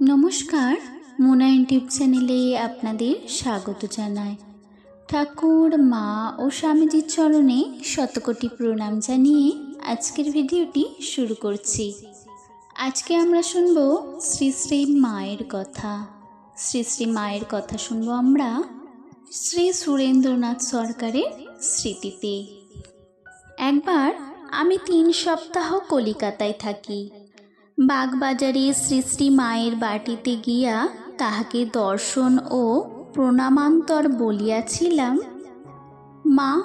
নমস্কার, মোনা ইউটিউব চ্যানেলে আপনাদের স্বাগত জানাই। ঠাকুর, মা ও স্বামীজির চরণে শতকোটি প্রণাম জানিয়ে আজকের ভিডিওটি শুরু করছি। আজকে আমরা শুনব শ্রী শ্রী মায়ের কথা। শ্রী শ্রী মায়ের কথা শুনব আমরা শ্রী সুরেন্দ্রনাথ সরকারের স্মৃতিতে। একবার আমি তিন সপ্তাহ কলিকাতায় থাকি। বাগবাজারে শ্রী শ্রী মায়ের বাটিতে গিয়া তাহাকে দর্শন ও প্রণামান্তর বলিয়াছিলাম, মা,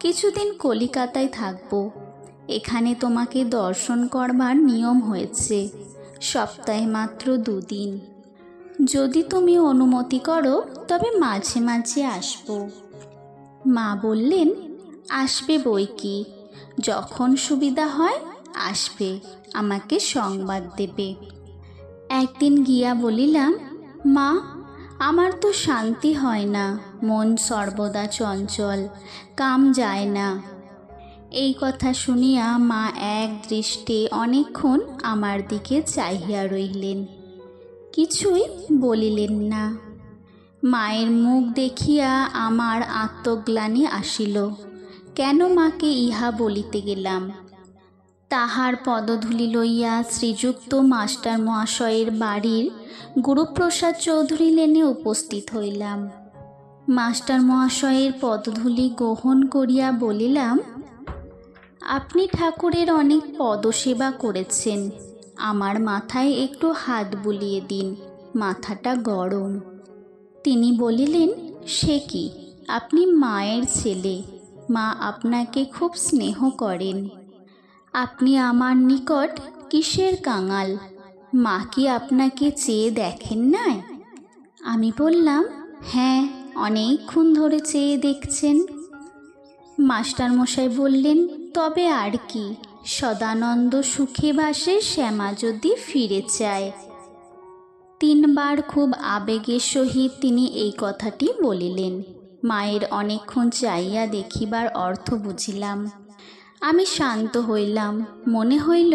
কিছুদিন কলিকাতায় থাকব। এখানে তোমাকে দর্শন করবার নিয়ম হয়েছে, সপ্তাহে মাত্র দুদিন। যদি তুমি অনুমতি করো, তবে মাঝে মাঝে আসব। মা বললেন, আসবে বই কি? যখন সুবিধা হয় আসবে, আমাকে সংবাদ দেবে। একদিন গিয়া বলিলাম, মা, আমার তো শান্তি হয় না, মন সর্বদা চঞ্চল, কাম যায় না। এই কথা শুনিয়া মা এক দৃষ্টে অনেকক্ষণ আমার দিকে চাহিয়া রইলেন। কিছুই বলিলেন না। মায়ের মুখ দেখিয়া আমার আত্মগ্লানি আসিল। কেন মাকে ইহা বলিতে গেলাম? তাহার পদধূলি লইয়া শ্রীযুক্ত মাস্টার মহাশয়ের বাড়ির গুরুপ্রসাদ চৌধুরী লেনে উপস্থিত হইলাম। মাস্টার মহাশয়ের পদধূলি গ্রহণ করিয়া বলিলাম, আপনি ঠাকুরের অনেক পদসেবা করেছেন। আমার মাথায় একটু হাত বুলিয়ে দিন, মাথাটা গরম। তিনি বলিলেন, সে কি? আপনি মায়ের ছেলে। মা আপনাকে খুব স্নেহ করেন। আপনি আমার নিকট কিসের কাঙাল? মা কি আপনাকে চেয়ে দেখেন নাই? আমি বললাম হ্যাঁ অনেকক্ষণ ধরে চেয়ে দেখছেন। মাস্টারমশাই বললেন, তবে আর কি, সদানন্দ সুখে বাসে শ্যামা যদি ফিরে চায়। তিনবার খুব আবেগের সহিত তিনি এই কথাটি বলিলেন। মায়ের অনেকক্ষণ চাইয়া দেখিবার অর্থ বুঝিলাম। আমি শান্ত হইলাম। মনে হইল,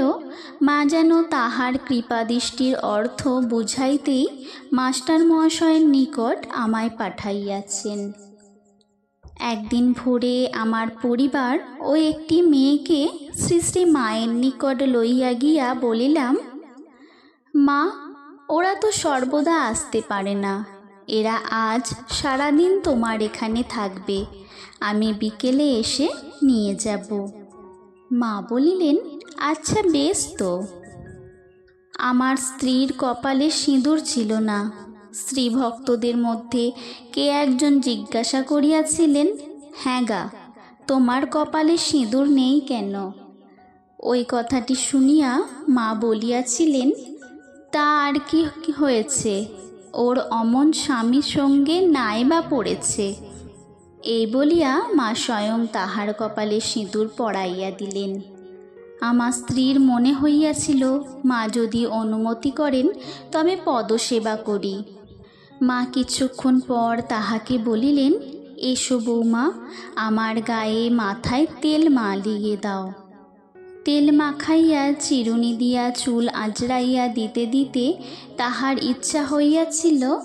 মা যেন তাহার কৃপাদৃষ্টির অর্থ বুঝাইতেই মাস্টার মহাশয়ের নিকট আমায় পাঠাইয়াছেন। একদিন ভোরে আমার পরিবার ও একটি মেয়েকে শ্রী শ্রী মায়ের নিকট লইয়া গিয়া বলিলাম, মা, ওরা তো সর্বদা আসতে পারে না। এরা আজ সারাদিন তোমার এখানে থাকবে। আমি বিকেলে এসে নিয়ে যাব। মা বলিলেন আচ্ছা বেশ তো। আমার স্ত্রীর কপালে সিঁদুর ছিল না। স্ত্রী ভক্তদের মধ্যে কে একজন জিজ্ঞাসা করিয়াছিলেন হ্যাঁ গা, তোমার কপালে সিঁদুর নেই কেন? ওই কথাটি শুনিয়া মা বলিয়াছিলেন, তা আর কি হয়েছে? ওর অমন স্বামীর সঙ্গে নাই বা পড়েছে। এই বলিয়া মা স্বয়ং তাহার কপালে সিঁদুর পড়াইয়া দিলেন। আমার স্ত্রীর মনে হইয়াছিল, মা যদি অনুমতি করেন, তবে পদসেবা করি। মা কিছুক্ষণ পর তাহাকে বলিলেন, এসো বৌমা, আমার গায়ে মাথায় তেল মালিয়ে দাও। তেল মাখাইয়া চিরুনি দিয়া চুল আজরাইয়া দিতে দিতে তাহার ইচ্ছা হইয়াছিল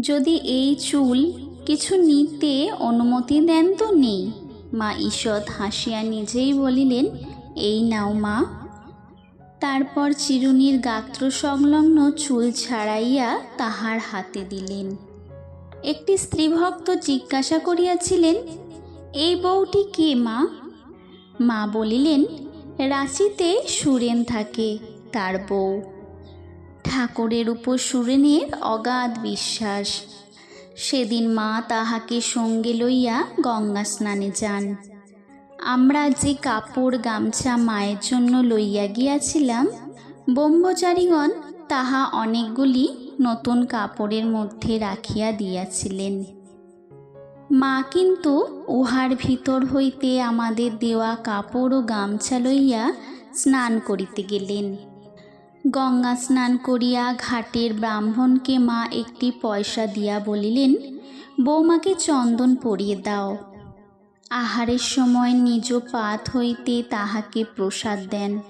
যদি এই চুল কিছু নিতে অনুমতি দেন তো নেই। মা ঈষৎ হাসিয়া নিজেই বলিলেন, এই নাও মা। তারপর চিরুনির গাত্র সংলগ্ন চুল ছাড়াইয়া তাহার হাতে দিলেন। একটি স্ত্রীভক্ত জিজ্ঞাসা করিয়াছিলেন, এই বউটি কে মা? মা বলিলেন, রাঁচিতে সুরেন থাকে তার বউ। ঠাকুরের উপর সুরেনের অগাধ বিশ্বাস। সেদিন মা তাহাকে সঙ্গে লইয়া গঙ্গা স্নানে যান। আমরা যে কাপড় গামছা মায়ের জন্য লইয়া গিয়াছিলাম, ব্রহ্মচারীগণ তাহা অনেকগুলি নতুন কাপড়ের মধ্যে রাখিয়া দিয়াছিলেন। মা কিন্তু উহার ভিতর হইতে আমাদের দেওয়া কাপড় ও গামছা লইয়া স্নান করিতে গেলেন। গঙ্গা স্নান করিয়া ঘাটের ব্রাহ্মণকে মা একটি পয়সা দিয়া বলিলেন, বৌমাকে চন্দন পরিয়ে দাও। আহারের সময় নিজ পাত হইতে তাহাকে প্রসাদ দেন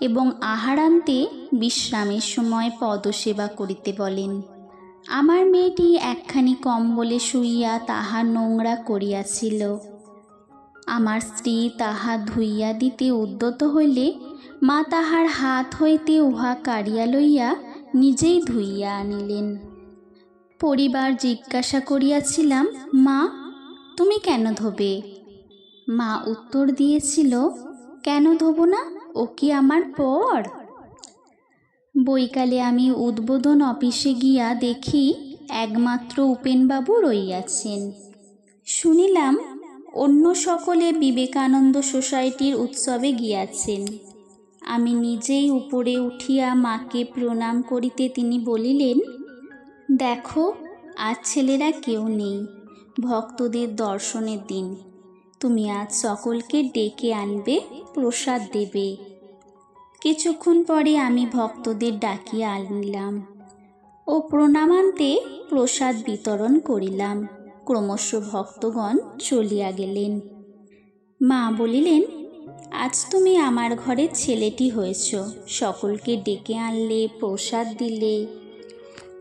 এবং আহারান্তে বিশ্রামের সময় পদসেবা করিতে বলেন। আমার মেয়েটি একখানি কম্বলে শুইয়া তাহা নোংরা করিয়াছিল। আমার স্ত্রী তাহা ধুইয়া দিতে উদ্যত হইলে মা তাহার হাত হইতে উহা কাড়িয়া লইয়া নিজেই ধুইয়া আনিলেন। পরিবার জিজ্ঞাসা করিয়াছিলাম, মা, তুমি কেন ধোবে? মা উত্তর দিয়েছিল, কেন ধোবো না? ও কি আমার পর? বৈকালে আমি উদ্বোধন অফিসে গিয়া দেখি একমাত্র উপেনবাবু রইয়াছেন। শুনিলাম অন্য সকলে বিবেকানন্দ সোসাইটির উৎসবে গিয়াছেন। আমি নিজেই উপরে উঠিয়া মাকে প্রণাম করিতে তিনি বলিলেন, দেখো আজ ছেলেরা কেউ নেই, ভক্তদের দর্শনের দিন। তুমি আজ সকলকে ডেকে আনবে, প্রসাদ দেবে। কিছুক্ষণ পরে আমি ভক্তদের ডাকিয়া আনিলাম ও প্রণামান্তে প্রসাদ বিতরণ করিলাম। ক্রমশ ভক্তগণ চলিয়া গেলেন। মা বলিলেন আজ তুমি আমার ঘরের ছেলেটি হয়েছ। সকলকে ডেকে আনলে, প্রসাদ দিলে।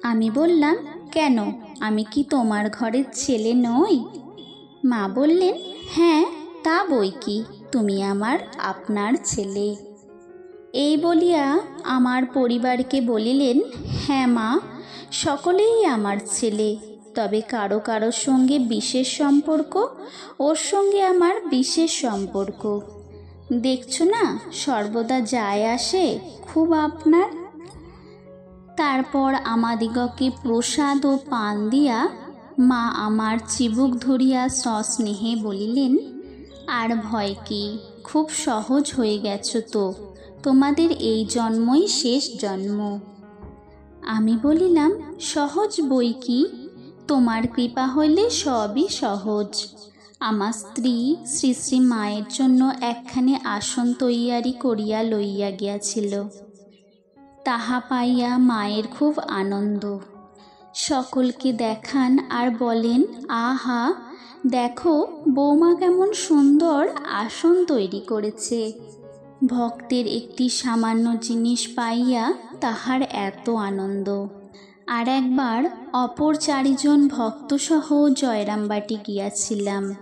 আমি বললাম, কেন? আমি কি তোমার ঘরের ছেলে নই? মা বললেন হ্যাঁ তা বই কি? তুমি আমার আপনার ছেলে। এই বলিয়া আমার পরিবারকে বলিলেন হ্যাঁ মা, সকলেই আমার ছেলে। তবে কারও কারোর সঙ্গে বিশেষ সম্পর্ক, ওর সঙ্গে আমার বিশেষ সম্পর্ক। দেখছ না, সর্বদা যায় আসে খুব আপনার? তারপর আমাদিগকে প্রসাদ ও পান দিয়া মা আমার চিবুক ধরিয়া সস্নেহে বলিলেন, আর ভয় কি, খুব সহজ হয়ে গেছ তো, তোমাদের এই জন্মই শেষ জন্ম। আমি বলিলাম, সহজ বই কি, তোমার কৃপা হইলে সবই সহজ। আমার স্ত্রী শ্রী শ্রী মায়ের জন্য একখানে আসন তৈয়ারি করিয়া লইয়া গিয়াছিল। তাহা পাইয়া মায়ের খুব আনন্দ। সকলকে দেখান আর বলেন, আহা, দেখো, বৌমা কেমন সুন্দর আসন তৈরি করেছে। ভক্তের একটি সামান্য জিনিস পাইয়া তাহার এত আনন্দ। আর একবার অপর চারিজন ভক্তসহ জয়রামবাটি গিয়াছিলাম।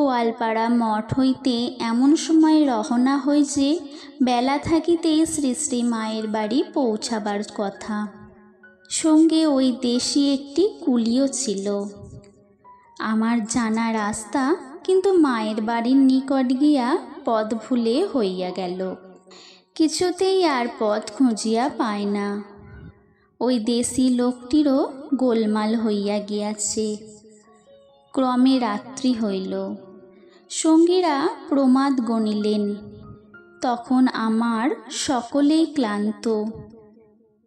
কোয়ালপাড়া মঠ হইতে এমন সময় রহনা হই যে, বেলা থাকিতে শ্রী শ্রী মায়ের বাড়ি পৌঁছাবার কথা। সঙ্গে ওই দেশি একটি কুলিও ছিল। আমার জানা রাস্তা কিন্তু মায়ের বাড়ির নিকট গিয়া পথ ভুলে হইয়া গেল। কিছুতেই আর পথ খুঁজিয়া পায় না। ওই দেশি লোকটিরও গোলমাল হইয়া গিয়াছে। ক্রমে রাত্রি হইল। সঙ্গীরা প্রমাদ গণিলেন। তখন আমার সকলেই ক্লান্ত।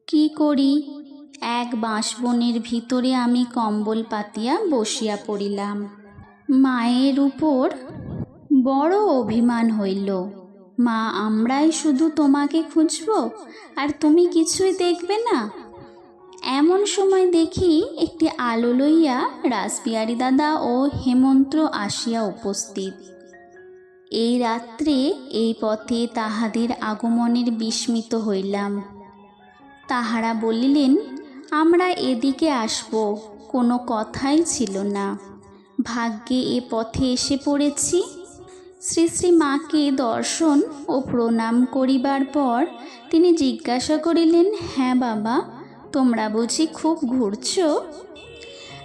কি করি? এক বাঁশবনের ভিতরে আমি কম্বল পাতিয়া বসিয়া পড়িলাম। মায়ের উপর বড় অভিমান হইল। মা, আমরাই শুধু তোমাকে খুঁজব? আর তুমি কিছুই দেখবে না? এমন সময় দেখি একটি আলো লইয়া রাসবিহারী দাদা ও হেমন্ত আসিয়া উপস্থিত। এই রাত্রে এই পথে তাহাদের আগমনের বিস্মিত হইলাম। তাহারা বলিলেন, আমরা এদিকে আসব, কোনো কথাই ছিল না। ভাগ্যে এ পথে এসে পড়েছি। শ্রী শ্রী মাকে দর্শন ও প্রণাম করিবার পর তিনি জিজ্ঞাসা করিলেন হ্যাঁ বাবা তোমরা বুঝি খুব ঘুরছ?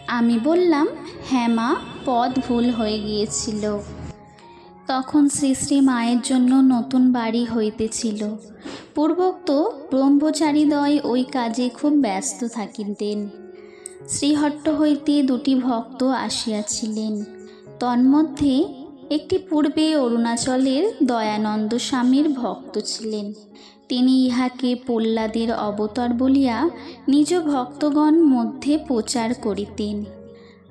আমি বললাম হ্যাঁ মা, পথ ভুল হয়ে গিয়েছিল। তখন শ্রী শ্রী মায়ের জন্য নতুন বাড়ি হইতেছিল। পূর্বোক্ত ব্রহ্মচারীদ্বয় ওই কাজে খুব ব্যস্ত থাকিতেন। শ্রীহট্ট হইতে দুটি ভক্ত আসিয়াছিলেন। তন্মধ্যে একটি পূর্বে অরুণাচলের দয়ানন্দ স্বামীর ভক্ত ছিলেন। তিনি ইহাকে প্রহ্লাদের অবতার বলিয়া নিজ ভক্তগণ মধ্যে প্রচার করিতেন।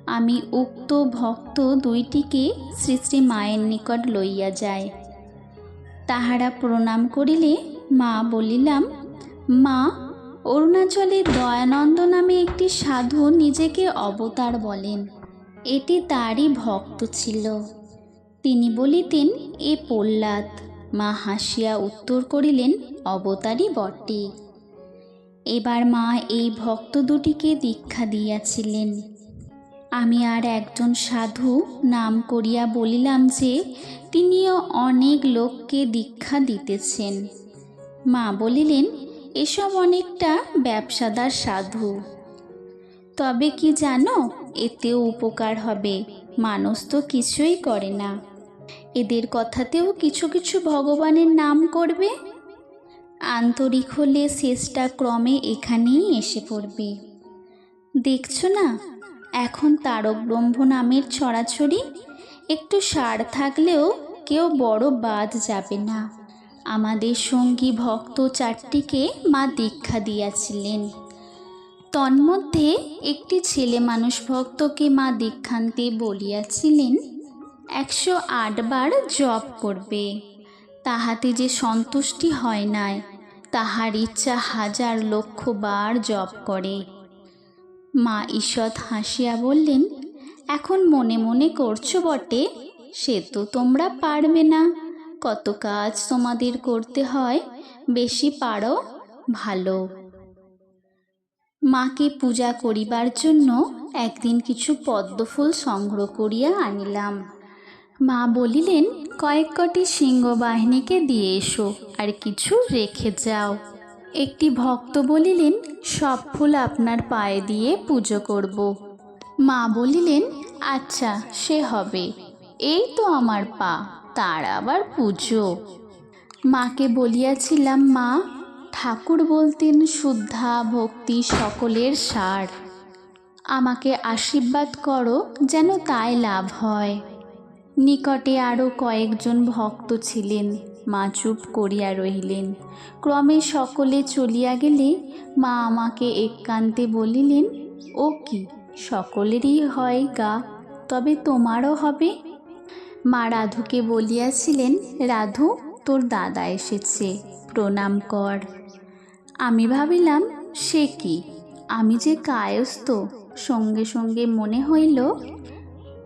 আমি উক্ত ভক্ত দুইটিকে শ্রী শ্রী মায়ের নিকট লইয়া যায় তাহারা প্রণাম করিলে মা বলিলাম, মা অরুণাচলে দয়ানন্দ নামে একটি সাধু নিজেকে অবতার বলেন। এটি তারই ভক্ত ছিল। তিনি বলিতেন, এ প্রহ্লাদ মা হাসিয়া উত্তর করিলেন অবতারই বটে। এবার মা এই ভক্ত দুটিকে দীক্ষা দিয়াছিলেন। আমি আর একজন সাধু নাম করিয়া বলিলাম যে, তিনিও অনেক লোককে দীক্ষা দিতেছেন। মা বলিলেন, এসব অনেকটা ব্যবসাদার সাধু। তবে কি জানো, এতেও উপকার হবে। মানুষ তো কিছুই করে না। এদের কথাতেও কিছু কিছু ভগবানের নাম করবে? আন্তরিক হলে শেষটা ক্রমে এখানেই এসে পড়বে। দেখছ না, এখন তারক ব্রহ্ম নামের ছড়াছড়ি, একটু সার থাকলেও কেউ বড় বাদ যাবে না। আমাদের সঙ্গী ভক্ত চারটিকে মা দীক্ষা দিয়াছিলেন। তন্মধ্যে একটি ছেলে মানুষ ভক্তকে মা দীক্ষান্তে বলিয়াছিলেন একশো আটবার জপ করবে। তাহাতে যে সন্তুষ্টি হয় নাই, তাহার ইচ্ছা হাজার লক্ষ বার জপ করে। মা ঈষৎ হাসিয়া বললেন, এখন মনে মনে করছ বটে, সে তো তোমরা পারবে না। কত কাজ তোমাদের করতে হয়, বেশি পারো, ভালো। মাকে পূজা করিবার জন্য একদিন কিছু পদ্মফুল সংগ্রহ করিয়া আনিলাম। মা বলিলেন, কয়েক কটি সিংহবাহিনীকে দিয়ে এসো আর কিছু রেখে যাও। একটি ভক্ত বলিলেন, সব ফুল আপনার পায়ে দিয়ে পুজো করব। মা বলিলেন আচ্ছা সে হবে। এই তো আমার পা, তার আবার পুজো। মাকে বলিয়াছিলাম, মা, ঠাকুর বলতেন শুদ্ধা ভক্তি সকলের সার। আমাকে আশীর্বাদ করো যেন তাই লাভ হয়। নিকটে আরও কয়েকজন ভক্ত ছিলেন, মা চুপ করিয়া রহিলেন। ক্রমে সকলে চলিয়া গেলে মা আমাকে একান্তে বলিলেন, ও কি, সকলেরই হয় গা, তবে তোমারও হবে? মা রাধুকে বলিয়াছিলেন, রাধু, তোর দাদা এসেছে, প্রণাম কর। আমি ভাবিলাম, সে কি? আমি যে কায়স্থ? সঙ্গে সঙ্গে মনে হইল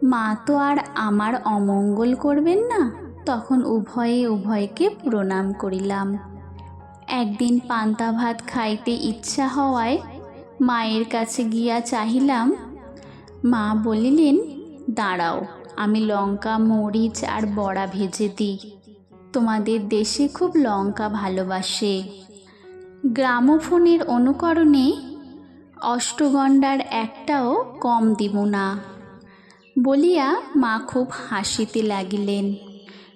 মা তো আর আমার অমঙ্গল করবেন না। তখন উভয়ে উভয়কে প্রণাম করিলাম। একদিন পান্তা ভাত খাইতে ইচ্ছা হওয়ায় মায়ের কাছে গিয়া চাহিলাম, মা বলিলেন, দাঁড়াও, আমি লঙ্কা, মরিচ আর বড়া ভেজে দিই। তোমাদের দেশে খুব লঙ্কা ভালোবাসে। গ্রামোফোনের অনুকরণে অষ্টগণ্ডার একটাও কম দিব না। বলিয়া মা খুব হাসিতে লাগিলেন।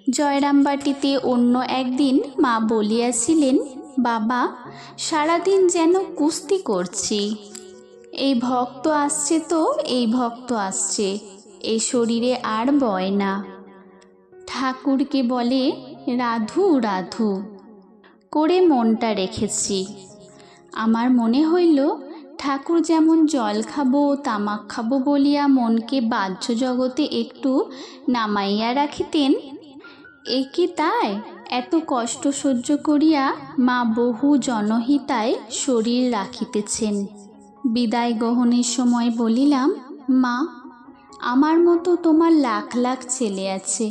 জয়রামবাটিতে অন্য একদিন মা বলিয়াছিলেন, বাবা, সারাদিন যেন কুস্তি করছি। এই ভক্ত আসছে তো, এই ভক্ত আসছে। এই শরীরে আর বয় না। ঠাকুরকে বলে, রাধু রাধু। করে মনটা রেখেছি। আমার মনে হইল ঠাকুর যেমন জল খাব, তামাক খাব বলিয়া মনকে বাহ্য জগতে একটু নামাইয়া রাখিতেন এ কি তাই এত কষ্ট সহ্য করিয়া মা বহু জনহিতায় শরীর রাখিতেছেন। বিদায় গ্রহণের সময় বলিলাম, মা, আমার মতো তোমার লাখ লাখ ছেলে আছে,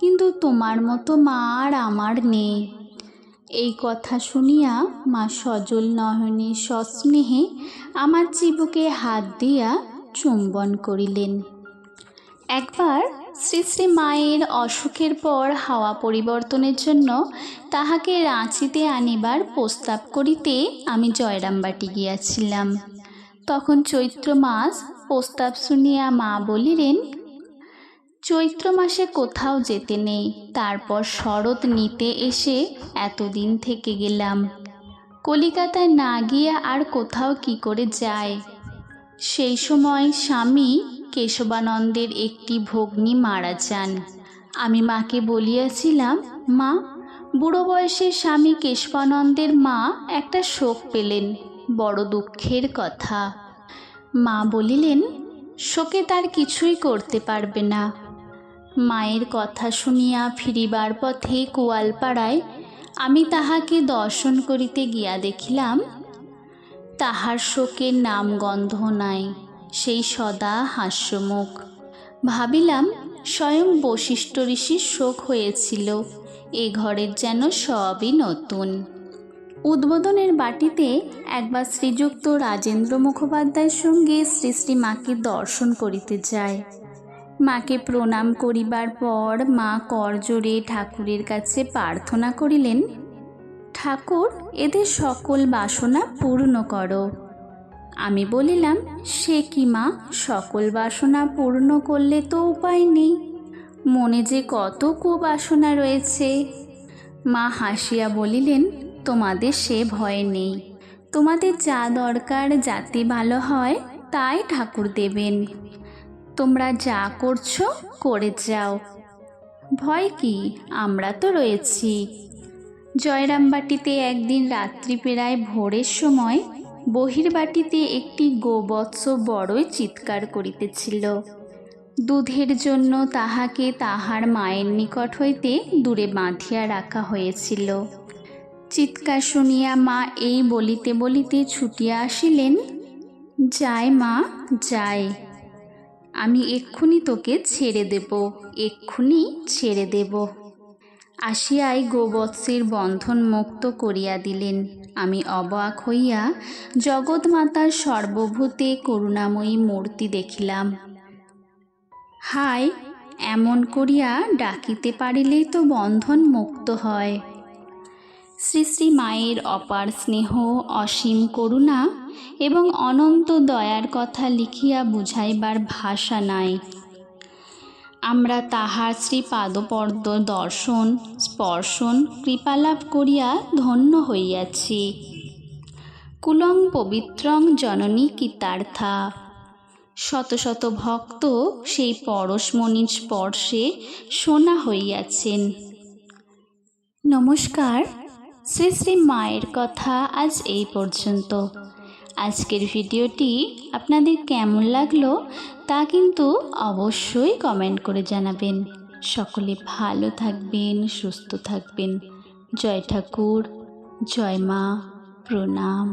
কিন্তু তোমার মতো মা আর আমার নেই। এই কথা শুনিয়া মা সজল নয়নে সস্নেহে আমার চিবুকে হাত দিয়া চুম্বন করিলেন। একবার শ্রী শ্রী মায়ের অসুখের পর হাওয়া পরিবর্তনের জন্য তাহাকে রাঁচিতে আনিবার প্রস্তাব করিতে আমি জয়রামবাটি গিয়াছিলাম। তখন চৈত্র মাস প্রস্তাব শুনিয়া মা বলিলেন চৈত্র মাসে কোথাও যেতে নেই। তারপর শরৎ নিতে এসে এতদিন থেকে গেলাম। কলিকাতায় না গিয়ে আর কোথাও কি করে যায়? সেই সময় স্বামী কেশবানন্দের একটি ভগ্নী মারা যান। আমি মাকে বলিয়াছিলাম, মা, বুড়ো বয়সে স্বামী কেশবানন্দের মা একটা শোক পেলেন, বড় দুঃখের কথা। মা বলিলেন, শোকে তার কিছুই করতে পারবে না। মায়ের কথা শুনিয়া ফিরিবার পথে কুয়ালপাড়ায় আমি তাহাকে দর্শন করিতে গিয়া দেখিলাম, তাহার শোকের নাম গন্ধ নাই, সেই সদা হাস্যমুখ। ভাবিলাম, স্বয়ং বশিষ্ঠ ঋষির শোক হয়েছিল, এ ঘরের যেন সবই নতুন। উদ্বোধনের বাটিতে একবার শ্রীযুক্ত রাজেন্দ্র মুখোপাধ্যায়ের সঙ্গে শ্রী শ্রী মাকে দর্শন করিতে যায়। মাকে প্রণাম করিবার পর মা করজোরে ঠাকুরের কাছে প্রার্থনা করিলেন, ঠাকুর, এদের সকল বাসনা পূর্ণ করো। আমি বলিলাম, সে কি মা, সকল বাসনা পূর্ণ করলে তো উপায় নেই। মনে যে কত কুবাসনা রয়েছে। মা হাসিয়া বলিলেন, তোমাদের সে ভয় নেই। তোমাদের যা দরকার যাতে ভালো হয়, তাই ঠাকুর দেবেন। তোমরা যা করছ, করে যাও। ভয় কি? আমরা তো রয়েছি। জয়রামবাটিতে একদিন রাত্রি প্রায় ভোরের সময় বহির্বাটিতে একটি গোবৎস বড়ই চিৎকার করিতেছিল। দুধের জন্য তাহাকে তাহার মায়ের নিকট হইতে দূরে বাঁধিয়া রাখা হয়েছিল। চিৎকার শুনিয়া মা এই বলিতে বলিতে ছুটিয়া আসিলেন, যায় মা, যায়। আমি এক্ষুনি তোকে ছেড়ে দেব, এক্ষুনি ছেড়ে দেব। আসিয়াই গোবৎসের বন্ধন মুক্ত করিয়া দিলেন। আমি অবাক হইয়া জগৎমাতার সর্বভূতে করুণাময়ী মূর্তি দেখিলাম। হায়, এমন করিয়া ডাকিতে পারিলেই তো বন্ধন মুক্ত হয়। শ্রী শ্রী মায়ের অপার স্নেহ, অসীম করুণা এবং অনন্ত দয়ার কথা লিখিয়া বুঝাইবার ভাষা নাই। আমরা তাহার শ্রী পাদপদ্ম দর্শন, স্পর্শন, কৃপালাভ করিয়া ধন্য হইয়াছি। কুলং পবিত্রং জননী কীতার্থা। শত শত ভক্ত সেই পরশমণির স্পর্শে সোনা হইয়াছেন। নমস্কার। শ্রী শ্রী মায়ের কথা আজ এই পর্যন্ত। আজকের ভিডিওটি আপনাদের কেমন লাগল তা কিন্তু অবশ্যই কমেন্ট করে জানাবেন। সকলে ভালো থাকবেন, সুস্থ থাকবেন। জয় ঠাকুর, জয় মা, প্রণাম।